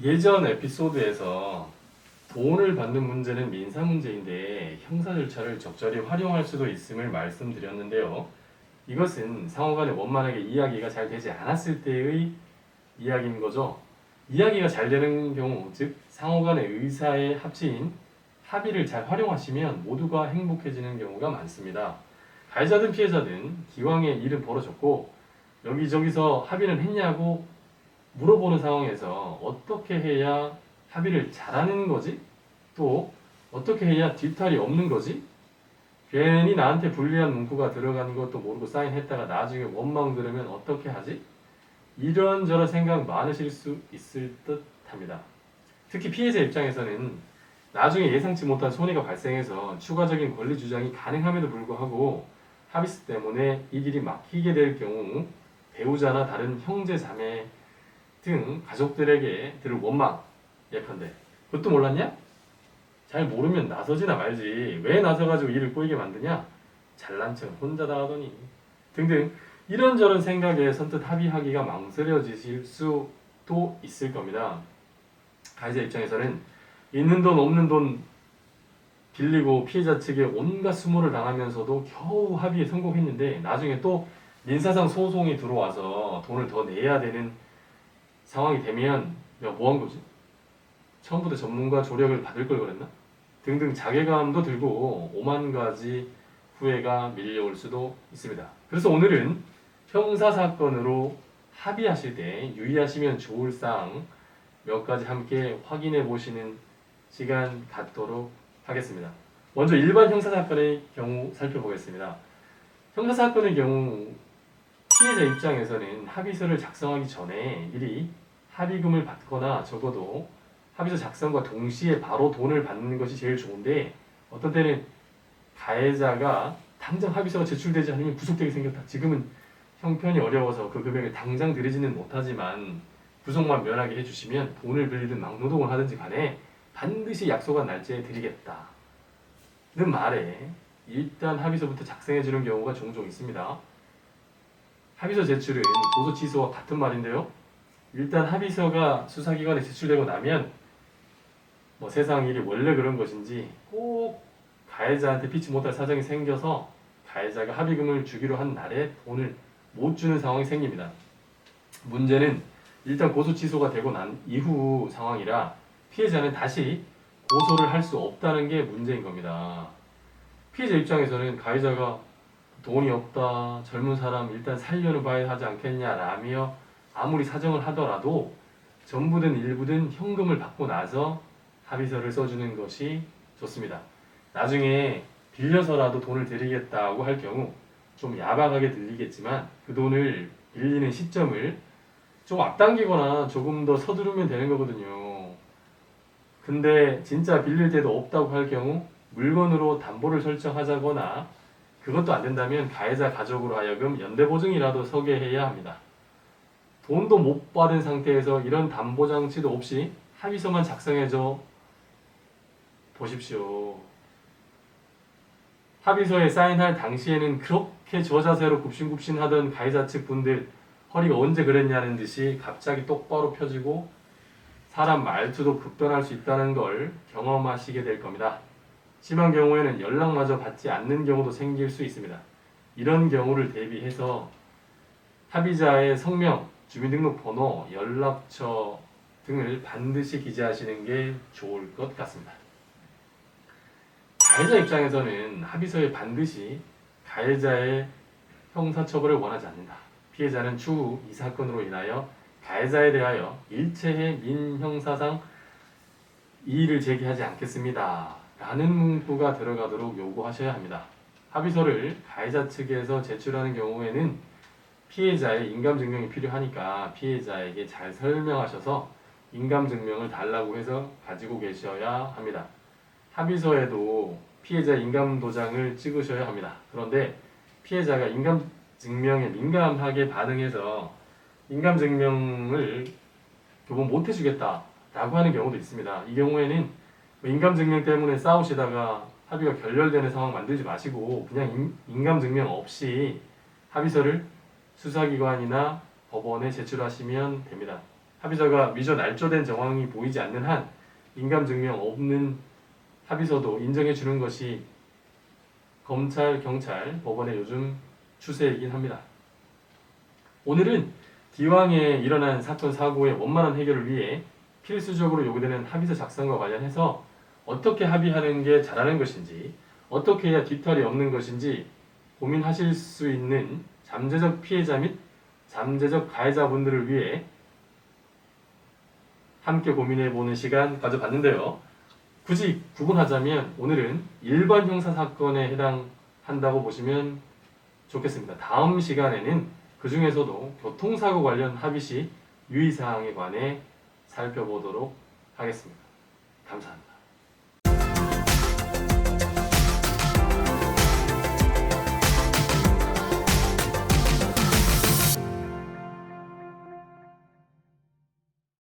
예전 에피소드에서 돈을 받는 문제는 민사 문제인데 형사 절차를 적절히 활용할 수도 있음을 말씀드렸는데요. 이것은 상호간에 원만하게 이야기가 잘 되지 않았을 때의 이야기인 거죠. 이야기가 잘 되는 경우, 즉 상호간의 의사의 합치인 합의를 잘 활용하시면 모두가 행복해지는 경우가 많습니다. 가해자든 피해자든 기왕에 일은 벌어졌고 여기저기서 합의는 했냐고 물어보는 상황에서 어떻게 해야 합의를 잘하는 거지? 또 어떻게 해야 뒤탈이 없는 거지? 괜히 나한테 불리한 문구가 들어가는 것도 모르고 사인했다가 나중에 원망 들으면 어떻게 하지? 이런저런 생각 많으실 수 있을 듯 합니다. 특히 피해자 입장에서는 나중에 예상치 못한 손해가 발생해서 추가적인 권리 주장이 가능함에도 불구하고 합의스 때문에 이 길이 막히게 될 경우 배우자나 다른 형제 자매 등 가족들에게 들을 원망 예컨대 그것도 몰랐냐? 잘 모르면 나서지나 말지 왜 나서가지고 일을 꼬이게 만드냐? 잘난 척 혼자 다 하더니 등등 이런저런 생각에 선뜻 합의하기가 망설여지실 수도 있을 겁니다. 가해자 입장에서는 있는 돈 없는 돈 빌리고 피해자 측에 온갖 수모를 당하면서도 겨우 합의에 성공했는데 나중에 또 민사상 소송이 들어와서 돈을 더 내야 되는 상황이 되면 야뭐한 거지? 처음부터 전문가 조력을 받을 걸 그랬나? 등등 자괴감도 들고 오만 가지 후회가 밀려올 수도 있습니다. 그래서 오늘은 형사 사건으로 합의하실 때 유의하시면 좋을 사항 몇 가지 함께 확인해 보시는 시간 갖도록 하겠습니다. 먼저 일반 형사 사건의 경우 살펴보겠습니다. 형사 사건의 경우 피해자 입장에서는 합의서를 작성하기 전에 미리 합의금을 받거나 적어도 합의서 작성과 동시에 바로 돈을 받는 것이 제일 좋은데 어떤 때는 가해자가 당장 합의서가 제출되지 않으면 구속되게 생겼다. 지금은 형편이 어려워서 그 금액을 당장 드리지는 못하지만 구속만 면하게 해주시면 돈을 빌리든 막노동을 하든지 간에 반드시 약속한 날짜에 드리겠다. 는 말에 일단 합의서부터 작성해 주는 경우가 종종 있습니다. 합의서 제출은 고소 취소와 같은 말인데요. 일단 합의서가 수사기관에 제출되고 나면 뭐 세상 일이 원래 그런 것인지 꼭 가해자한테 피치 못할 사정이 생겨서 가해자가 합의금을 주기로 한 날에 돈을 못 주는 상황이 생깁니다. 문제는 일단 고소 취소가 되고 난 이후 상황이라 피해자는 다시 고소를 할 수 없다는 게 문제인 겁니다. 피해자 입장에서는 가해자가 돈이 없다, 젊은 사람 일단 살려는 봐야 하지 않겠냐라며 아무리 사정을 하더라도 전부든 일부든 현금을 받고 나서 합의서를 써주는 것이 좋습니다. 나중에 빌려서라도 돈을 드리겠다고 할 경우 좀 야박하게 들리겠지만 그 돈을 빌리는 시점을 좀 앞당기거나 조금 더 서두르면 되는 거거든요. 근데 진짜 빌릴 때도 없다고 할 경우 물건으로 담보를 설정하자거나 그것도 안 된다면 가해자 가족으로 하여금 연대보증이라도 서게 해야 합니다. 돈도 못 받은 상태에서 이런 담보 장치도 없이 합의서만 작성해줘 보십시오. 합의서에 사인할 당시에는 그렇게 저자세로 굽신굽신 하던 가해자 측 분들 허리가 언제 그랬냐는 듯이 갑자기 똑바로 펴지고 사람 말투도 급변할 수 있다는 걸 경험하시게 될 겁니다. 심한 경우에는 연락마저 받지 않는 경우도 생길 수 있습니다. 이런 경우를 대비해서 합의자의 성명, 주민등록번호, 연락처 등을 반드시 기재하시는 게 좋을 것 같습니다. 가해자 입장에서는 합의서에 반드시 가해자의 형사처벌을 원하지 않는다. 피해자는 추후 이 사건으로 인하여 가해자에 대하여 일체의 민형사상 이의를 제기하지 않겠습니다. 라는 문구가 들어가도록 요구하셔야 합니다. 합의서를 가해자 측에서 제출하는 경우에는 피해자의 인감증명이 필요하니까 피해자에게 잘 설명하셔서 인감증명을 달라고 해서 가지고 계셔야 합니다. 합의서에도 피해자 인감도장을 찍으셔야 합니다. 그런데 피해자가 인감증명에 민감하게 반응해서 인감증명을 교본 못 해주겠다라고 하는 경우도 있습니다. 이 경우에는 뭐 인감 증명 때문에 싸우시다가 합의가 결렬되는 상황 만들지 마시고 그냥 인, 인감 증명 없이 합의서를 수사기관이나 법원에 제출하시면 됩니다. 합의서가 미처 날조된 정황이 보이지 않는 한 인감 증명 없는 합의서도 인정해 주는 것이 검찰, 경찰, 법원의 요즘 추세이긴 합니다. 오늘은 기왕에 일어난 사건 사고의 원만한 해결을 위해 필수적으로 요구되는 합의서 작성과 관련해서 어떻게 합의하는 게 잘하는 것인지 어떻게 해야 뒤탈이 없는 것인지 고민하실 수 있는 잠재적 피해자 및 잠재적 가해자분들을 위해 함께 고민해 보는 시간 가져봤는데요. 굳이 구분하자면 오늘은 일반 형사 사건에 해당한다고 보시면 좋겠습니다. 다음 시간에는 그 중에서도 교통사고 관련 합의 시 유의사항에 관해 살펴보도록 하겠습니다. 감사합니다.